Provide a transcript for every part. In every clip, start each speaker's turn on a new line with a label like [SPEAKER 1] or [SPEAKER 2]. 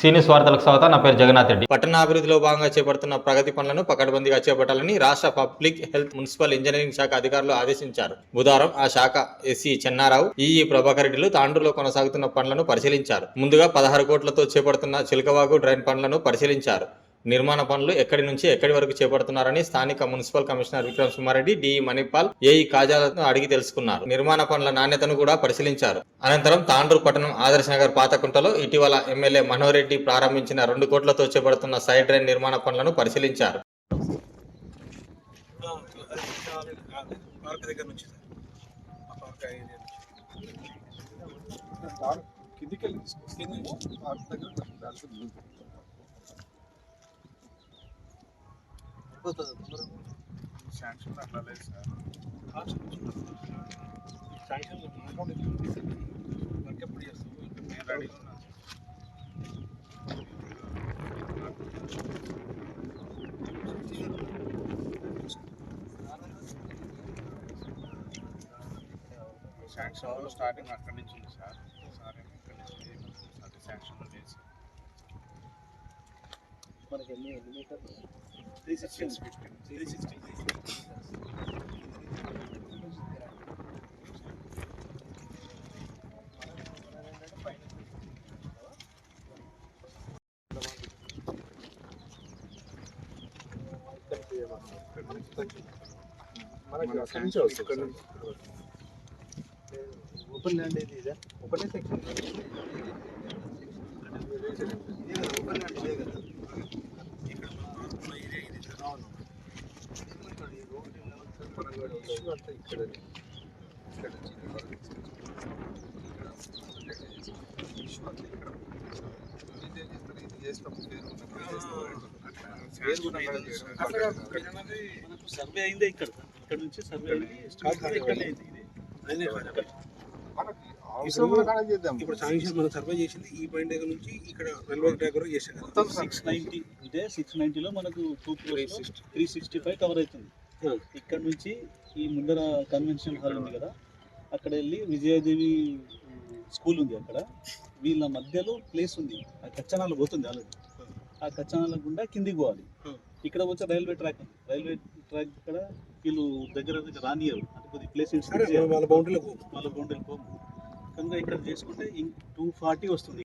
[SPEAKER 1] సీనియస్ వార్తలకు స్వాగతం నా పేరు జగన్నాథ్ రెడ్డి.
[SPEAKER 2] పట్టణాభివృద్ధిలో భాగంగా చేపడుతున్న ప్రగతి పనులను పకడ్బందీగా చేపట్టాలని రాష్ట్ర పబ్లిక్ హెల్త్ మున్సిపల్ ఇంజనీరింగ్ శాఖ అధికారులు ఆదేశించారు. బుధవారం ఆ శాఖ ఎస్సీ చెన్నారావు ఈఈ ప్రభాకర్ రెడ్డిలు తాండూరులో కొనసాగుతున్న పనులను పరిశీలించారు. ముందుగా పదహారు కోట్లతో చేపడుతున్న చిలకవాగు డ్రైన్ పనులను పరిశీలించారు. నిర్మాణ పనులు ఎక్కడి నుంచి ఎక్కడి వరకు చేపడుతున్నారని స్థానిక municipal commissioner Vikram Sumareddy DE Manipal AE కాజాలను అడిగి తెలుసుకున్నారు. నిర్మాణ పనుల నాణ్యతను కూడా పరిశీలించారు. అనంతరం తాండ్రూ పట్టణం ఆదర్శ నగర్ పాతకుంటలో ఇటీవల ఎమ్మెల్యే మనోహర్ రెడ్డి ప్రారంభించిన రెండు కోట్లతో చేపడుతున్న సైడ్ డ్రైన్ నిర్మాణ పనులను పరిశీలించారు.
[SPEAKER 3] దగ్గర నుంచి
[SPEAKER 4] కిందికి వెళ్ళి కింద నుంచి పార్క్ దగ్గర కొంచెం బ్యాలెన్స్ ఉంది.
[SPEAKER 3] శాంక్షన్ అట్లా లేదు సార్ శాంక్షన్ వర్క్ ఎప్పుడు చేస్తాము ఇంకా నేను రెడీ ఉన్నాను శాంక్షన్ స్టార్టింగ్ అక్కడి నుంచి ఉంది సార్ సార్ ఏమో ఇక్కడి నుంచి స్టార్టింగ్ శాంక్షన్ లేదు sir three sixty three sixty
[SPEAKER 4] మనకి అక్కడి నుంచి వస్తుంది
[SPEAKER 3] ఇక్కడ
[SPEAKER 4] సార్.
[SPEAKER 3] నుంచి ఇక్కడ
[SPEAKER 4] ఓపెన్ ల్యాండ్ ఏది ఇదా ఓపెన్ సెక్షన్ ఓపెన్ ల్యాండ్ ఇదే కదా
[SPEAKER 3] ఇక్కడ మన ఏరియా ఇది సార్
[SPEAKER 4] అవును ఇక్కడ ఈ రోడ్ పరంగా ఇష్యూ అంతా ఇక్కడ ఇక్కడ ఇష్యూ అంతా ఇక్కడ చేస్తారు ఇది పేరు
[SPEAKER 3] మనకు సర్వే అయిందే ఇక్కడ ఇక్కడ నుంచి సర్వే అయింది ఇప్పుడు శాంక్షన్ మనం సర్వే చేసింది ఈ పాయింట్ దగ్గర నుంచి ఇక్కడ రైల్వే ట్రాక్ వరకు చేసాం
[SPEAKER 4] మొత్తం
[SPEAKER 5] సిక్స్ నైన్టీ ఇదే సిక్స్ నైన్టీలో మనకు two three
[SPEAKER 4] 360.
[SPEAKER 5] Three sixty five cover అవుతుంది. ఇక్కడ నుంచి ఈ ముందర కన్వెన్షన్ హాల్ ఉంది కదా అక్కడ వెళ్ళి విజయదేవి స్కూల్ ఉంది అక్కడ. వీళ్ళ మధ్యలో ప్లేస్ ఉంది. ఆ కచ్చనాలు పోతుంది ఆల్రెడీ. ఆ కచ్చనాల గుండా కిందికి పోవాలి. ఇక్కడ వచ్చే రైల్వే ట్రాక్ ఉంది. రైల్వే ట్రాక్ ఇక్కడ వీళ్ళు దగ్గర దగ్గర రానియరు. అంటే కొద్ది ప్లేస్
[SPEAKER 3] వాళ్ళ బౌండరీలో
[SPEAKER 5] వాళ్ళ బౌండరీ పోము. కనుక ఇక్కడ చేసుకుంటే టూ ఫార్టీ వస్తుంది.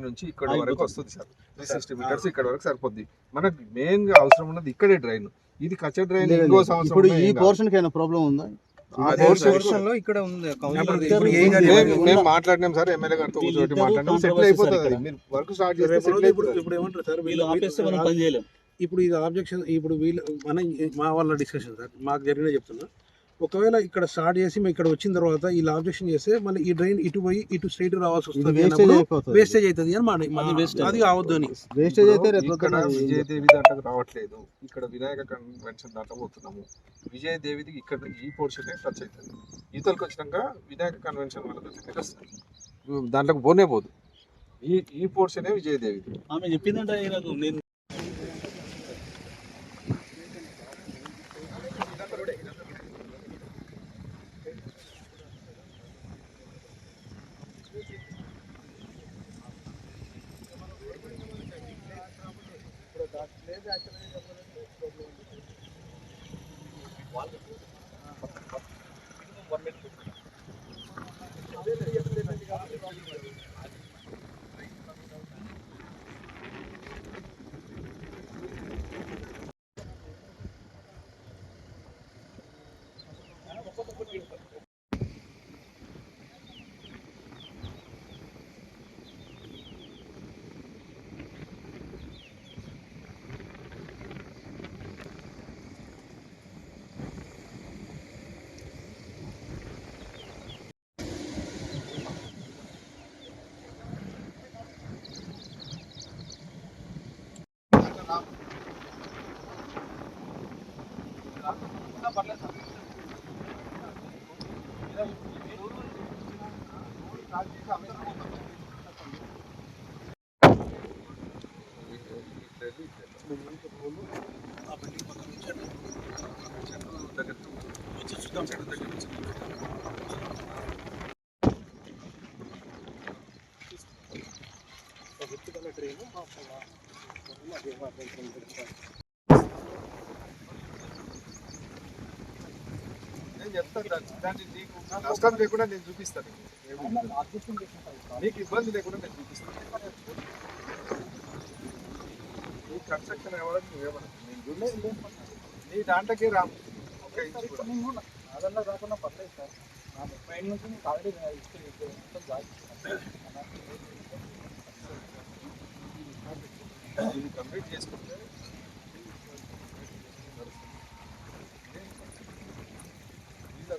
[SPEAKER 4] నుంచి ఇక్కడ వరకు వస్తుంది సార్. త్రీ సిక్స్టీ మీటర్స్ ఇక్కడ వరకు సరిపోద్ది. మనకు మెయిన్గా అవసరం ఉన్నది ఇక్కడే డ్రైన్ ఇది కచ్చ డ్రైన్ ఇంకో సంవత్సరం
[SPEAKER 6] ఈ. పోర్షన్కి ప్రాబ్లం ఉందా.
[SPEAKER 4] మేము- మాట్లాడినాం సార్ ఎమ్మెల్యే గారితో మాట్లాడినాం. సెటిల్ అయిపోతుంది. మీరు వర్క్ స్టార్ట్ చేస్తే సెటిల్
[SPEAKER 3] ఇప్పుడు
[SPEAKER 4] అయిపోతుంది.
[SPEAKER 3] ఇప్పుడు ఏమంటారు సార్?
[SPEAKER 5] వీళ్ళు ఆపేస్తే మనం పని చేయలేం.
[SPEAKER 3] ఇప్పుడు ఇది ఆబ్జెక్షన్ ఇప్పుడు వీళ్ళు మన మా వాళ్ళ డిస్కషన్ సార్. మాకు జరిగిన చెప్తున్నా. ఒకవేళ ఇక్కడ స్టార్ట్ చేసి మేము ఇక్కడ వచ్చిన తర్వాత వీళ్ళు ఆబ్జెక్షన్ చేస్తే మళ్ళీ ఈ డ్రైన్ ఇటు పోయి ఇటు స్ట్రైట్ రావాల్సి వస్తుంది
[SPEAKER 6] వేస్టేజ్
[SPEAKER 3] అవుతుంది అని మా మా-
[SPEAKER 5] అది
[SPEAKER 3] కావద్దు అని.
[SPEAKER 6] వేస్టేజ్ అయితే
[SPEAKER 4] ఇక్కడ విజయదేవి దాంట్లోకి రావట్లేదు. ఇక్కడ వినాయక కన్వెన్షన్ దాంట్లో పోతున్నాము విజయదేవిది ఇక్కడ ఈ పోర్షన్ టచ్ అవుతుంది. ఈతలకు వచ్చినాక వినాయక కన్వెన్షన్ వాళ్ళకి దాంట్లోకి పోనే పోదు. ఈ ఈ పోర్షనే విజయదేవిది.
[SPEAKER 5] ఆమె చెప్పిందంటే నాకు నేను
[SPEAKER 3] वन
[SPEAKER 4] मिनट దగ్గర
[SPEAKER 3] చూద్దాం
[SPEAKER 4] చెట్టు దగ్గర నుంచి
[SPEAKER 3] ఒక వ్యక్తిగత ట్రైన్ మా పొల- పొలంలో అదే వాటి ట్రైన్ పెడతారు.
[SPEAKER 4] నేను చెప్తాను దాన్ని నీకు నష్టం లేకుండా నేను చూపిస్తాను. నీకు. ఇబ్బంది. నీకు లేకుండా నేను చూపిస్తాను. నీ కన్స్ట్రక్షన్ ఎవరని నువ్వేమన్నా నేను నీ దాంట్లోకి రాము. ఒక ఇంచు కూడా.
[SPEAKER 6] అదన్నా కాకుండా పర్లేదు సార్. నా ముప్పై ఏళ్ళ నుంచి మీకు ఆల్రెడీ మొత్తం
[SPEAKER 4] ఇది కంప్లీట్ చేసుకుంటే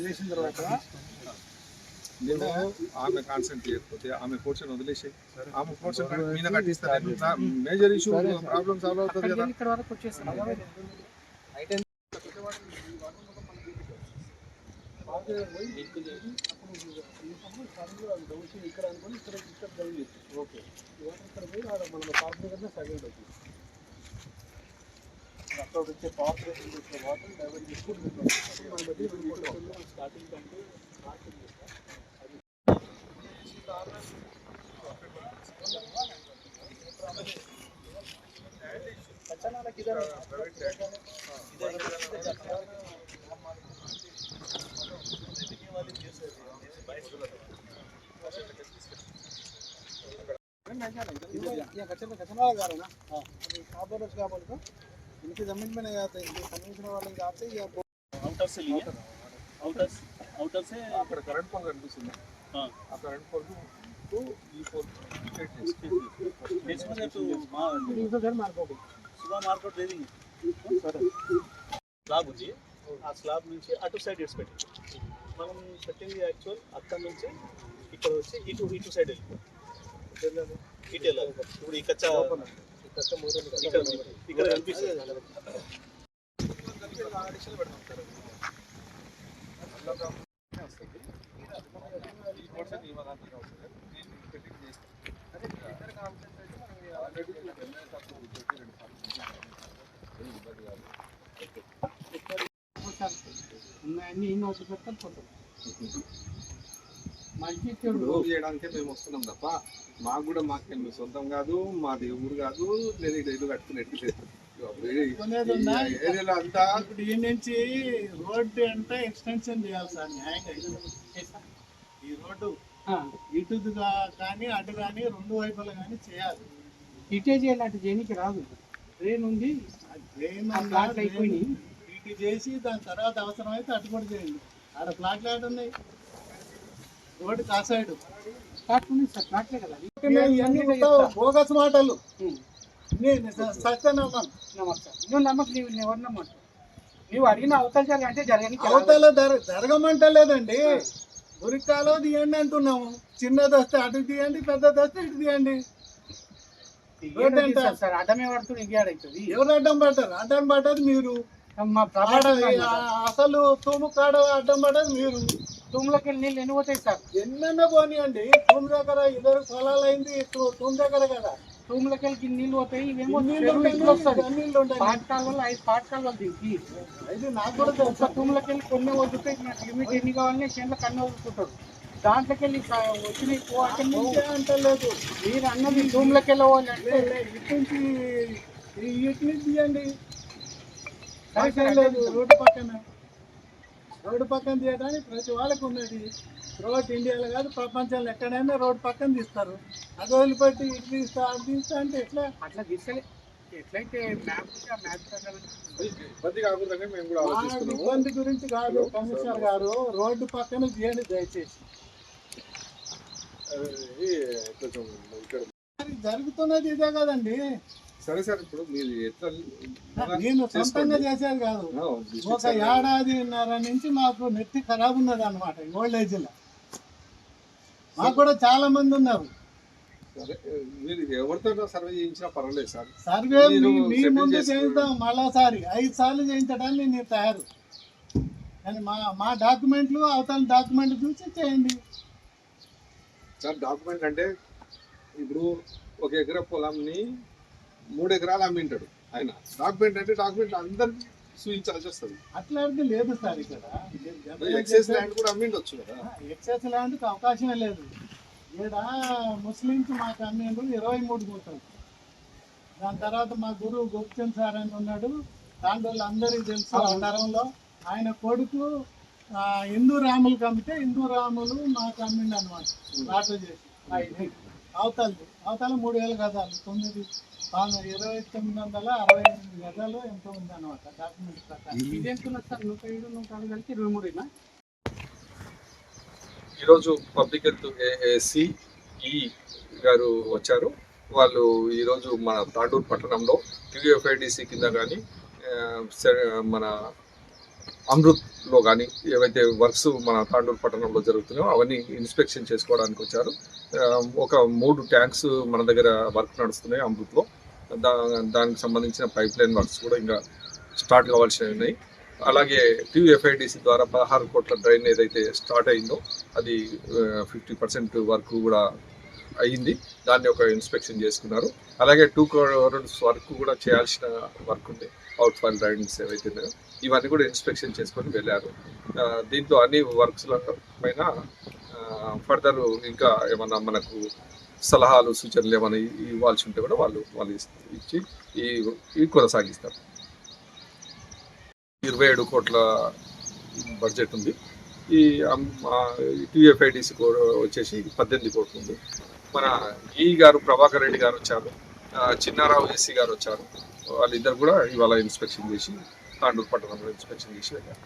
[SPEAKER 3] చేసిన తర్వాత
[SPEAKER 4] నేను ఆమె కాన్సెంట్ చేయకపోతే ఆమె పోర్షన్ వదిలేసి ఆమె పోర్షన్ మీద కట్టిస్తాను మేజర్ ఇష్యూ ప్రాబ్లం సాల్వ్ అవుతుంది కదా
[SPEAKER 6] ఇక్కడ వరకు
[SPEAKER 3] ఇక్కడ అనుకుని ఇక్కడ ఇక్కడ డౌన్ చేసి ఓకే వాటర్ ఇక్కడ పోయి మనం కార్పొరేట్ సగం అవుతుంది అక్కడ వచ్చే కార్పొరేషన్ వచ్చే వాటర్ డైవర్ట్ చేసుకుంటూ స్టార్టింగ్ కంటే స్టార్టింగ్ ये कचरा कचरा लगा रहे ना हाँ अभी कहाँ क्या बोलते हो इनकी जमीन में नहीं आते इनके कन्वेंशनल वाले जाते या
[SPEAKER 5] అవుటర్ से लिए అవుటర్ అవుటర్ से
[SPEAKER 4] అక్కడ కరెంట్ పోల్ కనిపిస్తుంది
[SPEAKER 5] हाँ
[SPEAKER 4] ఆ కరెంట్ పోల్ టు ఈ పోల్ కనెక్ట్ చేసి
[SPEAKER 5] बेसमेंट है तो मार
[SPEAKER 3] इनको घर मार पाओगे
[SPEAKER 5] సుధా మార్కెట్ రేడింగ్ స్లాబ్ ఉంది ఆ స్లాబ్ నుంచి అటు సైడ్ ఇట్స్ పెట్టి మనం పెట్టింది యాక్చువల్ అక్కడ నుంచి ఇక్కడ వచ్చి ఇటు ఇటు సైడ్ వెళ్ళిపోయి ఇటు వెళ్ళాలి ఇప్పుడు ఈ కచ్చా ఇక్కడ కనిపిస్తుంది
[SPEAKER 4] ఈ
[SPEAKER 6] మంచి
[SPEAKER 4] చెడు చేయడానికే మేము వస్తున్నాం తప్ప మాకు కూడా మాకు మీ సొంతం కాదు మాది ఊరు కాదు నేను ఇటు ఇల్లు కట్టుకుని ఎట్టి ఏరియాలో అంతా
[SPEAKER 6] ఇప్పుడు ఈ నుంచి రోడ్డు అంటే ఎక్స్టెన్షన్ చేయాలి సార్ న్యాయంగా ఈ రోడ్డు ఇటు కానీ అటు కానీ రెండు వైపులు కానీ చేయాలి.
[SPEAKER 7] ఇటే చేయాలంటే చేయనికి రాదు. ట్రైన్ ఉంది.
[SPEAKER 6] ట్రైన్
[SPEAKER 7] అయిపోయినాయి.
[SPEAKER 6] ఇటు చేసి దాని తర్వాత అవసరమైతే అటు కూడా చేయండి. ఆడ ప్లాట్లు ఆడ ఉన్నాయి రోడ్డు కా బోగస్ మాటలు. నేను సత్యనమ్మం
[SPEAKER 7] నమ్మకం నువ్వు నమ్మకం నీవు ఎవరు నమ్మకం? నువ్వు అడిగిన అవతల
[SPEAKER 6] జరగమంటలేదండి ఉరికాలో తీయండి అంటున్నాము. చిన్నది వస్తే అటు తీయండి పెద్దది వస్తే ఇటు తీయండి.
[SPEAKER 7] సార్. అడ్డమే పడుతుంది
[SPEAKER 6] ఎవరు అడ్డం పడతారు అడ్డం పడ్డది మీరు. అసలు తూము కాడ అడ్డం పడ్డది మీరు.
[SPEAKER 7] తూములోకి నీళ్ళు ఎన్ని పోతాయి సార్.
[SPEAKER 6] ఎన్నెన్న పోనీయండి. తూము దగ్గర ఇద్దరు పొలాలు అయింది తూము దగ్గర కదా?
[SPEAKER 7] తూములోకి వెళ్ళి నీళ్ళు పోతాయి. ఇవేమో
[SPEAKER 6] నీళ్ళు
[SPEAKER 7] వస్తుంది.
[SPEAKER 6] నీళ్ళు ఉంటాయి.
[SPEAKER 7] వల్ల ఐదు పాటకాల వల్ల దీనికి
[SPEAKER 6] ఇది నాకు కూడా
[SPEAKER 7] ఒక్క
[SPEAKER 6] తెలుసు.
[SPEAKER 7] తూములోకి వెళ్ళి కొన్ని వదులుతాయి. నాకు లిమిట్ ఎన్ని కావాలని చేనులకు అన్నీ వదులుకుంటారు. దాంట్లోకి వెళ్ళి వచ్చినాయి
[SPEAKER 6] అంటలేదు.
[SPEAKER 7] మీరు అన్నది తూములోకి వెళ్ళవాలి అంటే
[SPEAKER 6] ఇటు నుంచి ఇటు నుంచి తీయండి రోడ్డు పక్కన. రోడ్డు పక్కన తీయడానికి ప్రతి వాళ్ళకు ఉన్నది రోడ్ ఇండియాలో కాదు ప్రపంచంలో ఎక్కడైనా రోడ్డు పక్కన తీస్తారు. అది వదిలిపెట్టి ఇటు తీస్తా అది తీస్తా అంటే ఎట్లా?
[SPEAKER 7] అట్లా తీసుకోలే ఎట్లయితే
[SPEAKER 4] ఇబ్బంది
[SPEAKER 6] గురించి కాదు కమిషనర్ గారు రోడ్డు పక్కన తీయండి దయచేసి. జరుగుతున్నది ఇదే కదండి.
[SPEAKER 4] సరే సార్ ఇప్పుడు మీరు ఎట్లా
[SPEAKER 6] నేను సొంతంగా. చేసేది కాదు. ఒక ఏడాదిన్నర నుంచి మాకు నెత్తి ఖరాబ్ ఉన్నది అనమాట ఓల్డ్ ఏజ్లో మాకు కూడా చాలా మంది ఉన్నారు.
[SPEAKER 4] మీరు ఎవరితో సర్వే చేయించినా పర్వాలేదు సార్.
[SPEAKER 6] సర్వే మీ- ముందు మళ్ళాసారి ఐదు సార్లు చేయించడానికి నేను తయారు. కానీ మా మా డాక్యుమెంట్లు అవతల డాక్యుమెంట్ చూసి చేయండి.
[SPEAKER 4] సార్ డాక్యుమెంట్ అంటే ఇప్పుడు ఒక ఎకరా పొలంని మూడు ఎకరాలు అమ్మింటాడు ఆయన డాక్యుమెంట్ అంటే డాక్యుమెంట్ అందరికి చూపించాల్సి వస్తుంది
[SPEAKER 6] అట్లాంటిది లేదు సార్ ఇక్కడ.
[SPEAKER 4] ఎక్సైజ్ ల్యాండ్ కూడా అమ్మిండొచ్చు కదా.
[SPEAKER 6] ఎక్సెస్ ల్యాండ్కి అవకాశమే లేదు. ఈడ ముస్లింస్ మాకు అమ్మేందు ఇరవై మూడు గుంటలు దాని తర్వాత మా గురువు గోపిచంద్ సార్ అని ఉన్నాడు. దాంట్లో అందరికీ తెలుసు ఆ తరంలో. ఆయన కొడుకు హిందూ రాములకు అమ్మితే హిందూ రాములు మాకు అమ్మిండు అనమాట ఆటో చేసి. అవతలది. అవతల మూడు వేల గజాలు. తొమ్మిది ఇరవై తొమ్మిది వందల అరవై ఎనిమిది గజాలు ఎంతో ఉంది అనమాట డాక్యుమెంట్ ప్రకారం
[SPEAKER 7] ఇదేంటున్నా సార్? నూట ఏడు నూట ఆరు కలిపి ఇరవై మూడునా
[SPEAKER 4] ఈరోజు పబ్లిక్ హెల్త్ ఏఎస్సి ఈ గారు వచ్చారు. వాళ్ళు ఈరోజు మన తాండూరు పట్టణంలో టీఎఫ్ఐడిసి కింద కానీ మన అమృత్లో కానీ ఏవైతే వర్క్స్ మన తాండూరు పట్టణంలో జరుగుతున్నాయో అవన్నీ ఇన్స్పెక్షన్ చేసుకోవడానికి వచ్చారు. ఒక మూడు ట్యాంక్స్ మన దగ్గర వర్క్ నడుస్తున్నాయి అమృత్లో. దా దానికి సంబంధించిన పైప్ లైన్ వర్క్స్ కూడా ఇంకా స్టార్ట్ కావాల్సినవి ఉన్నాయి. అలాగే టీఎఫ్ఐడిసి ద్వారా పదహారు కోట్ల డ్రైన్ ఏదైతే స్టార్ట్ అయిందో అది ఫిఫ్టీ పర్సెంట్ వర్క్ కూడా అయ్యింది. దాన్ని ఒక ఇన్స్పెక్షన్ చేసుకున్నారు. అలాగే టూ క్రోర్స్ వర్క్ కూడా చేయాల్సిన వర్క్ ఉంది. అవుట్ ఫైల్ రైడింగ్స్ ఏవైతే ఉన్నాయో ఇవన్నీ కూడా ఇన్స్పెక్షన్ చేసుకొని వెళ్ళారు. దీంతో దీంట్లో అన్ని వర్క్స్ల పైన ఫర్దర్ ఇంకా ఏమన్నా మనకు సలహాలు సూచనలు ఏమైనా ఇవ్వాల్సి ఉంటే కూడా వాళ్ళు వాళ్ళు ఇచ్చి ఈ కొనసాగిస్తారు. ఇరవై ఏడు కోట్ల బడ్జెట్ ఉంది. ఈ టీఎఫ్ఐడిసి వచ్చేసి పద్దెనిమిది కోట్లు ఉంది. మన ఈ గారు ప్రభాకర్ రెడ్డి గారు వచ్చారు చిన్నారావు ఎస్సీ గారు వచ్చారు. వాళ్ళిద్దరు కూడా ఇవాళ ఇన్స్పెక్షన్ చేసి తాండూరు పట్టణంలో ఇన్స్పెక్షన్ చేసి వెళ్ళారు.